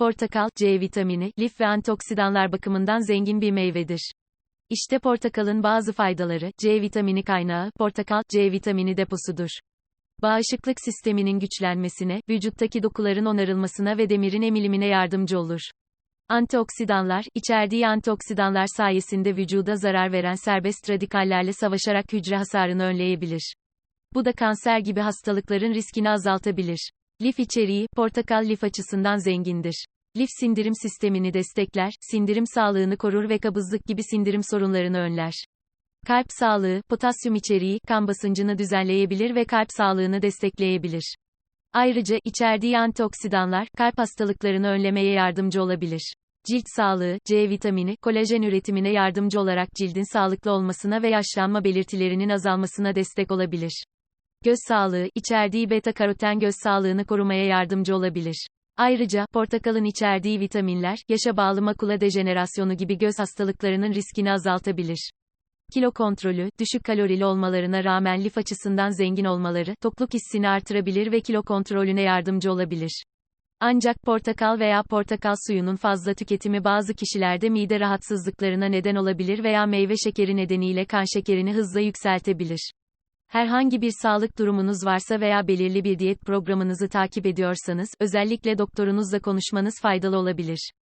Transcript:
Portakal, C vitamini, lif ve antioksidanlar bakımından zengin bir meyvedir. İşte portakalın bazı faydaları, C vitamini kaynağı, portakal, C vitamini deposudur. Bağışıklık sisteminin güçlenmesine, vücuttaki dokuların onarılmasına ve demirin emilimine yardımcı olur. Antioksidanlar, içerdiği antioksidanlar sayesinde vücuda zarar veren serbest radikallerle savaşarak hücre hasarını önleyebilir. Bu da kanser gibi hastalıkların riskini azaltabilir. Lif içeriği, portakal lif açısından zengindir. Lif sindirim sistemini destekler, sindirim sağlığını korur ve kabızlık gibi sindirim sorunlarını önler. Kalp sağlığı, potasyum içeriği, kan basıncını düzenleyebilir ve kalp sağlığını destekleyebilir. Ayrıca, içerdiği antioksidanlar, kalp hastalıklarını önlemeye yardımcı olabilir. Cilt sağlığı, C vitamini, kolajen üretimine yardımcı olarak cildin sağlıklı olmasına ve yaşlanma belirtilerinin azalmasına destek olabilir. Göz sağlığı, içerdiği beta karoten göz sağlığını korumaya yardımcı olabilir. Ayrıca, portakalın içerdiği vitaminler, yaşa bağlı makula dejenerasyonu gibi göz hastalıklarının riskini azaltabilir. Kilo kontrolü, düşük kalorili olmalarına rağmen lif açısından zengin olmaları, tokluk hissini artırabilir ve kilo kontrolüne yardımcı olabilir. Ancak portakal veya portakal suyunun fazla tüketimi bazı kişilerde mide rahatsızlıklarına neden olabilir veya meyve şekeri nedeniyle kan şekerini hızla yükseltebilir. Herhangi bir sağlık durumunuz varsa veya belirli bir diyet programınızı takip ediyorsanız, özellikle doktorunuzla konuşmanız faydalı olabilir.